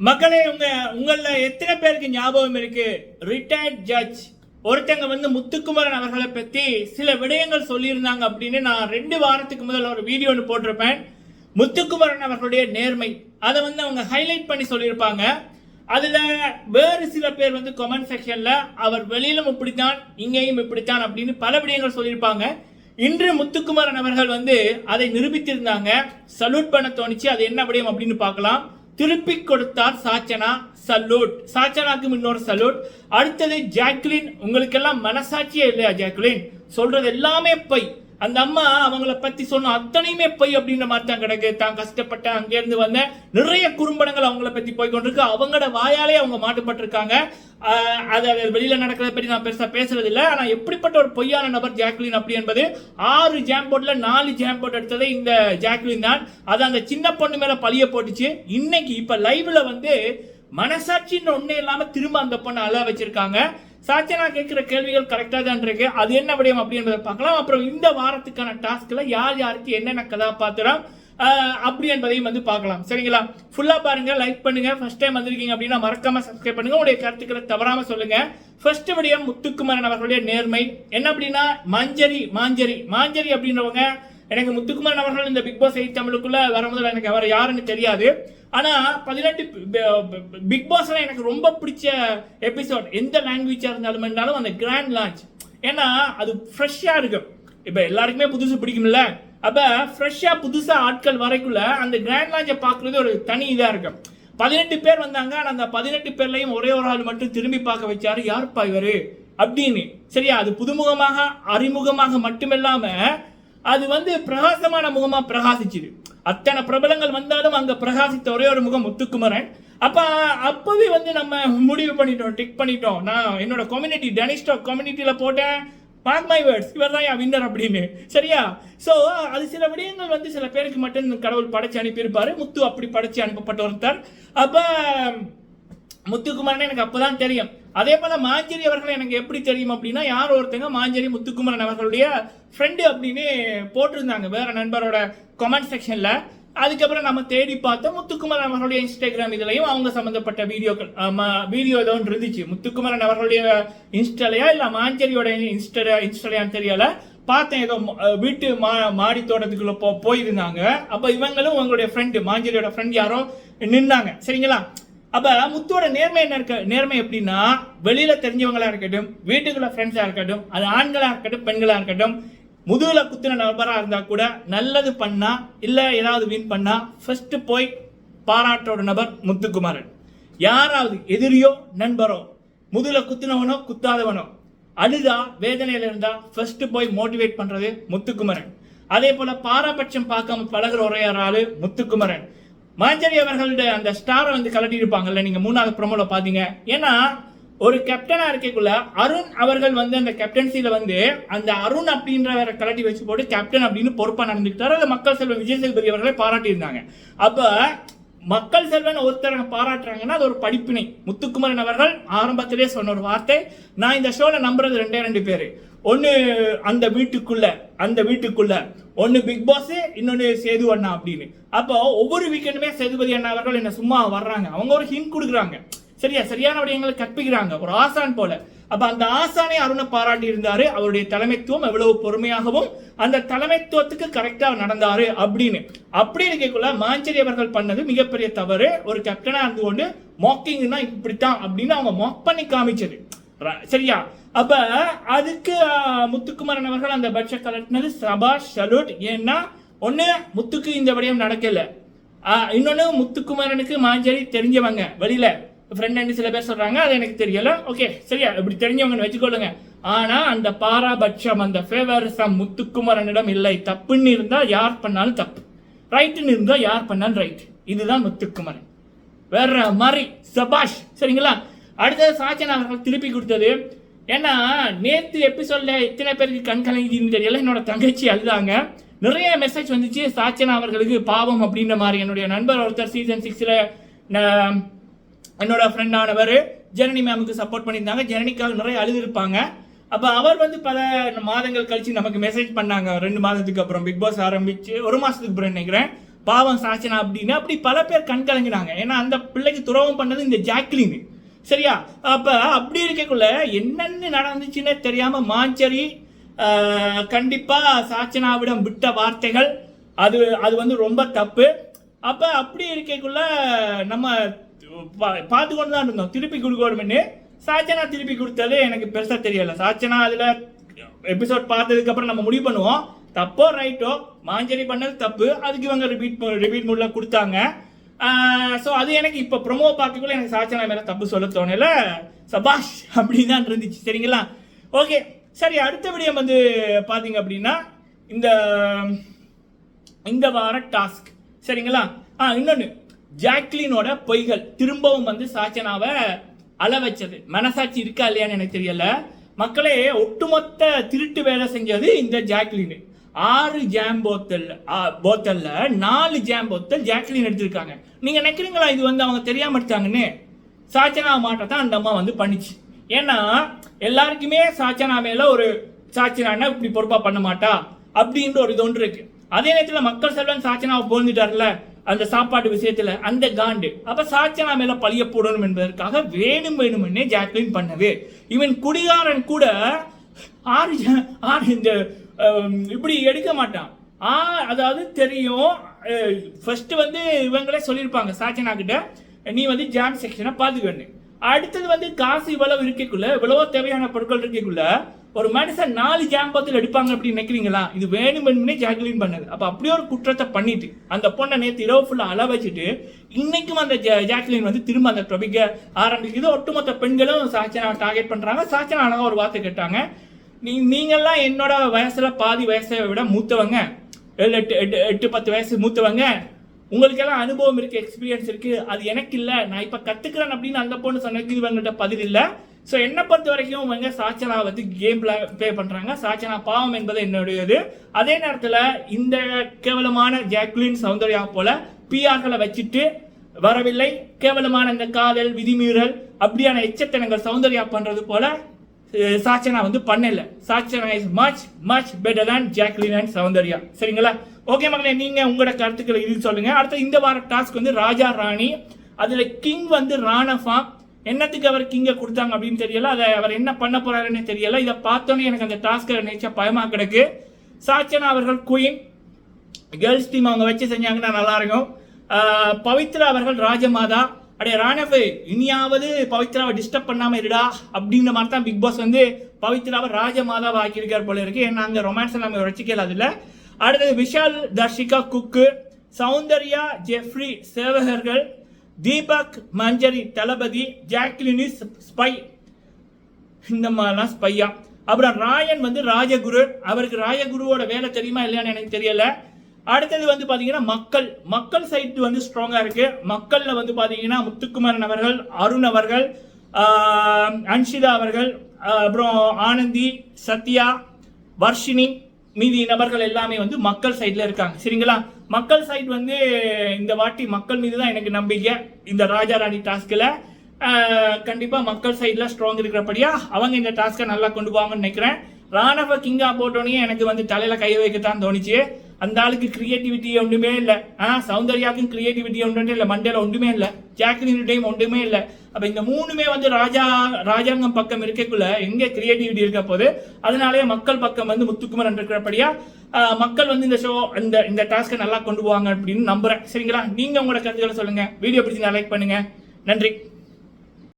மக்களே உங்க உங்கள எத்தனை பேருக்கு ஞாபகம் இருக்கு? ரிட்டையர்ட் ஜட்ஜ் ஒருத்தங்க வந்து முத்துக்குமரன் அவர்களை பத்தி சில விடயங்கள் சொல்லியிருந்தாங்க அப்படின்னு நான் ரெண்டு வாரத்துக்கு முதல்ல ஒரு வீடியோ ஒன்று போட்டிருப்பேன். முத்துக்குமரன் அவர்களுடைய நேர்மை. அதை வந்து அவங்க ஹைலைட் பண்ணி சொல்லியிருப்பாங்க. அதுல வேறு சில பேர் வந்து கமெண்ட் செக்ஷன்ல அவர் வெளியிலும் இப்படித்தான் இங்கேயும் இப்படித்தான் அப்படின்னு பல விடயங்கள் சொல்லியிருப்பாங்க. இன்று முத்துக்குமரன் அவர்கள் வந்து அதை நிரூபித்திருந்தாங்க. சல்யூட் பண்ண தோணிச்சு அது என்ன விடயம்? அப்படின்னு பார்க்கலாம். திருப்பி கொடுத்தார் சாச்சனா சல்யூட். சாச்சனாக்கு இன்னொரு சல்யூட். அடுத்தது ஜாக்லின். உங்களுக்கெல்லாம் மனசாட்சியே இல்லையா ஜாக்லின்? சொல்றது எல்லாமே பை அந்த அம்மா அவங்கள பத்தி சொன்ன அத்தனையுமே பொய் அப்படின்ற மாதிரி தான் கிடக்கு. தான் கஷ்டப்பட்ட அங்கேருந்து வந்த நிறைய குறும்படங்கள் அவங்கள பத்தி போய் கொண்டிருக்கு. அவங்களோட வாயாலே அவங்க மாட்டுப்பட்டிருக்காங்க. அதை அது அது வெளியில நடக்கிறத பற்றி நான் பெருசா பேசுறது இல்லை ஆனா எப்படிப்பட்ட ஒரு பொய்யான நபர் ஜாக்லின் அப்படி என்பது ஆறு ஜாம்போர்ட்ல நாலு ஜாம்போர்ட் எடுத்ததே இந்த ஜாக்லின் தான். அது அந்த சின்ன பொண்ணு மேல பழிய போட்டுச்சு. இன்னைக்கு இப்ப லைவ்ல வந்து மனசாட்சின்னு ஒண்ணே இல்லாம திரும்ப அந்த பொண்ணை அழ வச்சிருக்காங்க. சாச்சனா கேட்குற கேள்விகள் கரெக்டாக தான் இருக்கு. அது என்ன விடயம் அப்படின்றத பார்க்கலாம். அப்புறம் இந்த வாரத்துக்கான டாஸ்கில் யார் யாருக்கு என்னென்ன கதாபாத்திரம் அப்படி என்பதையும் வந்து பார்க்கலாம். சரிங்களா? ஃபுல்லாக பாருங்க லைக் பண்ணுங்க. ஃபர்ஸ்ட் டைம் வந்திருக்கீங்க அப்படின்னா மறக்காம சப்ஸ்கிரைப் பண்ணுங்க. உங்களுடைய கருத்துக்களை தவறாம சொல்லுங்க. ஃபர்ஸ்ட் விடயம் முத்துக்குமரன் அவர்களுடைய நேர்மை. என்ன அப்படின்னா மஞ்சரி மாஞ்சரி மாஞ்சரி அப்படின்றவங்க எனக்கு முத்துக்குமரன் அவர்கள் இந்த பிக் பாஸ் எயிட் தமிழுக்குள்ள வரும்போது எனக்கு அவர் யாருன்னு தெரியாது. ஆனா பதினெட்டு பிக் பாஸ்ல எனக்கு ரொம்ப பிடிச்ச எபிசோட் எந்த லாங்குவேஜா இருந்தாலும் இருந்தாலும் அந்த கிராண்ட் லான்ச் ஏன்னா அது ஃப்ரெஷ்ஷா இருக்கும். இப்ப எல்லாருக்குமே புதுசு பிடிக்கும்ல. அப்ப ஃப்ரெஷ்ஷா புதுசா ஆட்கள் வரைக்குள்ள அந்த கிராண்ட் லான்ச்சை பார்க்கறது ஒரு தனி இதா இருக்கும். பதினெட்டு பேர் வந்தாங்க ஆனா அந்த பதினெட்டு பேர்லையும் ஒரே ஒரு ஆள் மட்டும் திரும்பி பார்க்க வச்சாரு. யார்ப்பா இவரு? அப்படின்னு. சரியா அது புதுமுகமாக அறிமுகமாக மட்டுமில்லாம அது வந்து பிரகாசமான முகமாக பிரகாசிச்சுது. அத்தனை பிரபலங்கள் வந்தாலும் அங்கே பிரகாசித்த ஒரே ஒரு முகம் முத்துக்குமரன். அப்போ அப்போவே வந்து நம்ம முடிவு பண்ணிட்டோம் டிக் பண்ணிட்டோம். நான் என்னோட கம்யூனிட்டி டெனிஸ்டோ கம்யூனிட்டியில் போட்டேன். மார்க் மை வேர்ட்ஸ் இவர் தான் என் வின்னர் அப்படின்னு. சரியா? ஸோ அது சில விடயங்கள் வந்து சில பேருக்கு மட்டும் கடவுள் படைச்சு அனுப்பியிருப்பாரு. முத்து அப்படி படைச்சு அனுப்பப்பட்ட ஒருத்தர் அப்போ முத்துக்குமாரன் எனக்கு அப்போ தான் தெரியும். அதே போல மாஞ்சேரி அவர்கள் எனக்கு எப்படி தெரியும் அப்படின்னா யார் ஒருத்தங்க மாஞ்சேரி முத்துக்குமரன் அவர்களுடைய ஃப்ரெண்டு அப்படின்னு போட்டிருந்தாங்க வேற நண்பரோட கமெண்ட் செக்ஷன்ல அதுக்கப்புறம் நம்ம தேடி பார்த்தோம் முத்துக்குமரன் அவர்களுடைய இன்ஸ்டாகிராம் இதுலையும் அவங்க சம்பந்தப்பட்ட வீடியோக்கள் வீடியோ ஏதோ ஒன்று இருந்துச்சு. முத்துக்குமரன் அவர்களுடைய இன்ஸ்டாலையா இல்ல மாஞ்சேரியோட இன்ஸ்டா இன்ஸ்டாலையான்னு தெரியல. பார்த்தேன் ஏதோ வீட்டு மா மாடி தோட்டத்துக்குள்ள போ போயிருந்தாங்க. அப்ப இவங்களும் உங்களுடைய ஃப்ரெண்டு மாஞ்சேரியோட ஃப்ரெண்ட் யாரோ நின்னாங்க. சரிங்களா? அப்ப முத்தோட நேர்மை என்ன இருக்க நேர்மை எப்படின்னா வெளியில தெரிஞ்சவங்களா இருக்கட்டும் வீட்டுக்குள்ள ஃப்ரெண்ட்ஸா இருக்கட்டும் அது ஆண்களா இருக்கட்டும் பெண்களா இருக்கட்டும் முதுகுல குத்துன நபரா இருந்தா கூட நல்லது பண்ணா இல்ல ஏதாவது வின் பண்ணா ஃபர்ஸ்ட் போய் பாராட்டோட நபர் முத்துக்குமாரன். யாராவது எதிரியோ நண்பரோ முதுல குத்துனவனோ குத்தாதவனோ அழுதா வேதனையில இருந்தா ஃபர்ஸ்ட் போய் மோட்டிவேட் பண்றது முத்துக்குமரன். அதே போல பாராபட்சம் பார்க்காம பழகுற ஒரே ஆள் ஆளு முத்துக்குமரன். மாஞ்சரி அவர்களுடைய அந்த ஸ்டாரை வந்து கலட்டி இருப்பாங்கல்ல நீங்கள் மூணாவது ப்ரொமோவில் பார்த்தீங்க ஏன்னா ஒரு கேப்டனாக இருக்கக்குள்ள அருண் அவர்கள் வந்து அந்த கேப்டன்சியில் வந்து அந்த அருண் அப்படின்றவரை கலட்டி வச்சு போட்டு கேப்டன் அப்படின்னு பொறுப்பாக நடந்துக்கிட்டாரு. அதை மக்கள் செல்வம் விஜய் சேதுபதி அவர்களை பாராட்டியிருந்தாங்க. அப்போ மக்கள் செல்வன் ஒருத்தரை பாராட்டுறாங்கன்னா அது ஒரு படிப்பினை. முத்துக்குமரன் அவர்கள் ஆரம்பத்திலே சொன்ன ஒரு வார்த்தை. நான் இந்த ஷோல நம்புறது ரெண்டே ரெண்டு பேர். ஒன்று அந்த வீட்டுக்குள்ள அந்த வீட்டுக்குள்ள. ஒன்று பிக் பாஸ் இன்னொன்று சேது அண்ணா அப்படின்னு. அப்போ ஒவ்வொரு வீக்கெண்டுமே சேதுபதி அண்ணா அவர்கள் என்ன சும்மா வர்றாங்க. அவங்க ஒரு ஹிண்ட் கொடுக்குறாங்க. சரியா? சரியான விடயங்களை கற்பிக்கிறாங்க. ஒரு ஆசான் போல. அப்ப அந்த ஆசானை அருணை பாராட்டி இருந்தாரு. அவருடைய தலைமைத்துவம் எவ்வளவு பொறுமையாகவும் அந்த தலைமைத்துவத்துக்கு கரெக்டா நடந்தாரு அப்படின்னு. அப்படி இருக்கக்குள்ள மாஞ்சேரி அவர்கள் பண்ணது மிகப்பெரிய தவறு. ஒரு கேப்டனா இருந்து கொண்டு மாக்கிங்னா இப்படித்தான் அப்படின்னு அவங்க மாக் பண்ணி காமிச்சது. சரியா? அப்ப அதுக்கு முத்துக்குமரன் அவர்கள் அந்த பட்ஜெட் கலட்டினது சபாஷ் சலூட் ஏன்னா ஒண்ணு முத்துக்கு இந்த விடயம் நடக்கல. ஆஹ், இன்னொன்னு முத்துக்குமரனுக்கு மாஞ்சேரி தெரிஞ்சவங்க வெளியில. ஃப்ரெண்ட் சில பேர் சொல்கிறாங்க அது எனக்கு தெரியல. ஓகே சரியா இப்படி தெரிஞ்சவங்கன்னு வச்சுக்கொள்ளுங்க. ஆனால் அந்த பாராபட்சம் அந்த ஃபேவரிசம் முத்துக்குமரனிடம் இல்லை. தப்புன்னு இருந்தால் யார் பண்ணாலும் தப்பு. ரைட்டுன்னு இருந்தால் யார் பண்ணாலும் ரைட் இதுதான் முத்துக்குமரன். வேற மாதிரி சபாஷ் சரிங்களா? அடுத்தது சாச்சன் அவர்கள் திருப்பி கொடுத்தது ஏன்னா நேற்று எபிசோட்ல எத்தனை பேருக்கு கண் கலங்கிதுன்னு தெரியல. என்னோட தங்கச்சி அழுதாங்க நிறைய மெசேஜ் வந்துச்சு. சாச்சன் அவர்களுக்கு பாவம் அப்படின்ற மாதிரி. என்னுடைய நண்பர் ஒருத்தர் சீசன் சிக்ஸில் என்னோட ஃப்ரெண்டானவர் ஜனனி மேமுக்கு சப்போர்ட் பண்ணியிருந்தாங்க. ஜனனிக்காக நிறைய அழுதுருப்பாங்க. அப்போ அவர் வந்து பல மாதங்கள் கழிச்சு நமக்கு மெசேஜ் பண்ணாங்க. ரெண்டு மாதத்துக்கு அப்புறம் பிக் பாஸ் ஆரம்பிச்சு ஒரு மாதத்துக்கு அப்புறம் நினைக்கிறேன். பாவம் சாச்சனா அப்படின்னு அப்படி பல பேர் கண் கலங்கினாங்க. ஏன்னா அந்த பிள்ளைக்கு துரோகம் பண்ணது இந்த ஜாக்லின். சரியா? அப்போ அப்படி இருக்கக்குள்ள என்னென்னு நடந்துச்சுன்னே தெரியாமல் மாஞ்சரி கண்டிப்பாக சாச்சனாவிடம் விட்ட வார்த்தைகள் அது அது வந்து ரொம்ப தப்பு. அப்போ அப்படி இருக்கக்குள்ள நம்ம பார்த்து கொண்டு தான் இருந்தோம் திருப்பி கொடுக்கணும்னு சாச்சனா திருப்பி கொடுத்தது எனக்கு பெருசாக தெரியல. சாச்சனா அதில் எபிசோட் பார்த்ததுக்கப்புறம் நம்ம முடிவு பண்ணுவோம். தப்போ ரைட்டோ மாஞ்சரி பண்ணது தப்பு. அதுக்கு இவங்க ரிப்பீட் ரிப்பீட் மூட்ல கொடுத்தாங்க. ஸோ அது எனக்கு இப்போ ப்ரொமோ பார்க்கக்குள்ள எனக்கு சாச்சனா மேலே தப்பு சொல்ல தோணல. சபாஷ் அப்படின்னு தான் இருந்துச்சு சரிங்களா? ஓகே. சரி அடுத்த விடயம் வந்து பார்த்தீங்க அப்படின்னா இந்த இந்த வார டாஸ்க். சரிங்களா? ஆ இன்னொன்று ஜாக்லினோட பொய்கள். திரும்பவும் வந்து சாச்சனாவை அழ வச்சது. மனசாட்சி இருக்கா இல்லையான்னு எனக்கு தெரியல. மக்களே ஒட்டுமொத்த திருட்டு வேலை செஞ்சது இந்த ஜாக்லின். ஆறு ஜாம் போத்தல் போத்தல்ல நாலு ஜாம் போத்தல் ஜாக்லின் எடுத்திருக்காங்க. நீங்க நினைக்கிறீங்களா இது வந்து அவங்க தெரியாம எடுத்தாங்கன்னு? சாச்சனா மாட்ட தான் அந்த அம்மா வந்து பண்ணிச்சு. ஏன்னா எல்லாருக்குமே சாச்சனா மேல ஒரு சாச்சனா இப்படி பொறுப்பா பண்ண மாட்டா? அப்படின்ற ஒரு இது ஒன்று இருக்கு. அதே நேரத்தில் மக்கள் செல்வன் சாச்சனாவை போந்துட்டார்ல அந்த சாப்பாட்டு விஷயத்துல அந்த காண்டு. அப்ப சாச்சனா மேல பழிய போடணும் என்பதற்காக வேணும் வேணும்னே ஜாக்லின் பண்ணது இவன் குடிகாரன் கூட ஆறு ஆறு இந்த இப்படி எடுக்க மாட்டான். ஆ அதாவது தெரியும் ஃபர்ஸ்ட் வந்து இவங்களே சொல்லியிருப்பாங்க சாச்சனா கிட்ட நீ வந்து ஜாம் செக்ஷனை பார்த்துக்கணும் அடுத்தது வந்து காசு இவ்வளவு இருக்கக்குள்ள இவ்வளவோ தேவையான பொருட்கள் இருக்கக்குள்ள ஒரு மனுஷன் நாலு ஜாம்பத்தில் எடுப்பாங்க அப்படின்னு நினைக்கிறீங்களா? இது வேணும் ஜாக்லின் பண்ணது அப்போ அப்படியே ஒரு குற்றத்தை பண்ணிட்டு அந்த பொண்ணை நேற்று இரவு ஃபுல்லாக அள வச்சுட்டு இன்னைக்கும் அந்த ஜா- ஜாக்லின் வந்து திரும்ப அந்த டொபிக்கை ஆரம்பிக்குது ஒட்டுமொத்த பெண்களும் சாச்சனா டார்கெட் பண்ணுறாங்க சாச்சனா அழகாக ஒரு வார்த்தை கேட்டாங்க. நீ நீங்கள்லாம் என்னோட வயசில் பாதி வயசை விட மூத்தவங்க. ஏழு எட்டு எட்டு எட்டு பத்து வயசு மூத்தவங்க. உங்களுக்கெல்லாம் அனுபவம் இருக்குது எக்ஸ்பீரியன்ஸ் இருக்குது அது எனக்கு இல்லை. நான் இப்போ கற்றுக்கிறேன் அப்படின்னு அந்த பொண்ணு சொன்னதுக்கு இவங்கள்ட்ட பதில் இல்லை. ஸோ என்னை பொறுத்த வரைக்கும் இவங்க சாச்சனா வந்து கேம் ப்ளே பண்ணுறாங்க சாச்சனா பாவம் என்பது என்னுடையது. அதே நேரத்தில் இந்த கேவலமான ஜாக்லின் சௌந்தர்யா போல பிஆர்களை வச்சுட்டு வரவில்லை. கேவலமான இந்த காதல் விதிமீறல் அப்படியான எச்சத்தனங்கள் சௌந்தர்யா பண்ணுறது போல சாச்சனா வந்து பண்ணல. Sachana is much much better than Jacqueline and Soundarya. சரிங்களா? ஓகே மகளே நீங்கள் உங்களோட கருத்துக்களை இது சொல்லுங்கள் அடுத்து இந்த வார டாஸ்க் வந்து ராஜா ராணி. அதில் கிங் வந்து ராணஃபா என்னத்துக்கு அவர் இங்கே கொடுத்தாங்க அப்படின்னு தெரியல. அதை அவர் என்ன பண்ண போறாருன்னு தெரியல. இதை பார்த்தோன்னே எனக்கு அந்த டாஸ்க்கை நினைச்ச பயமாக கிடக்கு. சாச்சனா அவர்கள் குயின் கேர்ள்ஸ் டீம் அவங்க வச்சு செஞ்சாங்கன்னா நல்லா இருக்கும். பவித்ரா அவர்கள் ராஜமாதா. அடே ராணவு இனியாவது பவித்ராவை டிஸ்டர்ப் பண்ணாமல் இருடா அப்படிங்கிற மாதிரி தான் பிக் பாஸ் வந்து பவித்ராவை ராஜமாதாவை ஆக்கியிருக்கார் போல இருக்கு. ஏன்னா அந்த ரொமான்ஸ் நம்ம வச்சுக்கல அதில் அடுத்தது விஷால் தர்ஷிகா குக்கு சௌந்தர்யா ஜெஃப்ரி சேவகர்கள் தீபக் மஞ்சரி தளபதி ஜாக்லினி ஸ்பை இந்த மாதிரிலாம் ஸ்பையா அப்புறம் ராயன் வந்து ராஜகுரு. அவருக்கு ராஜகுருவோட வேலை தெரியுமா இல்லையான்னு எனக்கு தெரியல. அடுத்தது வந்து பார்த்தீங்கன்னா மக்கள். மக்கள் சைட் வந்து ஸ்ட்ராங்காக இருக்குது மக்களில் வந்து பார்த்தீங்கன்னா முத்துக்குமரன் அவர்கள் அருண் அவர்கள் அன்ஷிதா அவர்கள் அப்புறம் ஆனந்தி சத்யா வர்ஷினி மீதி நபர்கள் எல்லாமே வந்து மக்கள் சைடில் இருக்காங்க. சரிங்களா? மக்கள் சைட் வந்து இந்த வாட்டி மக்கள் மீது தான் எனக்கு நம்பிக்கை. இந்த ராஜா ராணி டாஸ்கில் கண்டிப்பாக மக்கள் சைடில் ஸ்ட்ராங் இருக்கிறபடியா அவங்க இந்த டாஸ்க்கை நல்லா கொண்டு போவாங்கன்னு நினைக்கிறேன். ராணவ கிங்கா போட்டோன்னே எனக்கு வந்து தலையில் கை வைக்கத்தான் தோணுச்சு. அந்த ஆளுக்கு கிரியேட்டிவிட்டி ஒன்றுமே இல்லை. ஆ சௌந்தர்யாவுக்கும் கிரியேட்டிவிட்டி ஒன்றுமே இல்லை. மண்டேல ஒன்றுமே இல்லை. ஜாக்லின் டைம் ஒன்றுமே இல்லை. அப்போ இந்த மூணுமே வந்து ராஜா ராஜாங்கம் பக்கம் இருக்கக்குள்ள எங்கே கிரியேட்டிவிட்டி இருக்க போது அதனாலேயே மக்கள் பக்கம் வந்து முத்துக்குமரன் இருக்கிறபடியா மக்கள் வந்து இந்த ஷோ இந்த இந்த டாஸ்க்கை நல்லா கொண்டு போவாங்க அப்படின்னு நம்புறேன். சரிங்களா? நீங்க உங்களோட கருத்துக்களை சொல்லுங்க. வீடியோ பிடிச்சி லைக் பண்ணுங்க. நன்றி.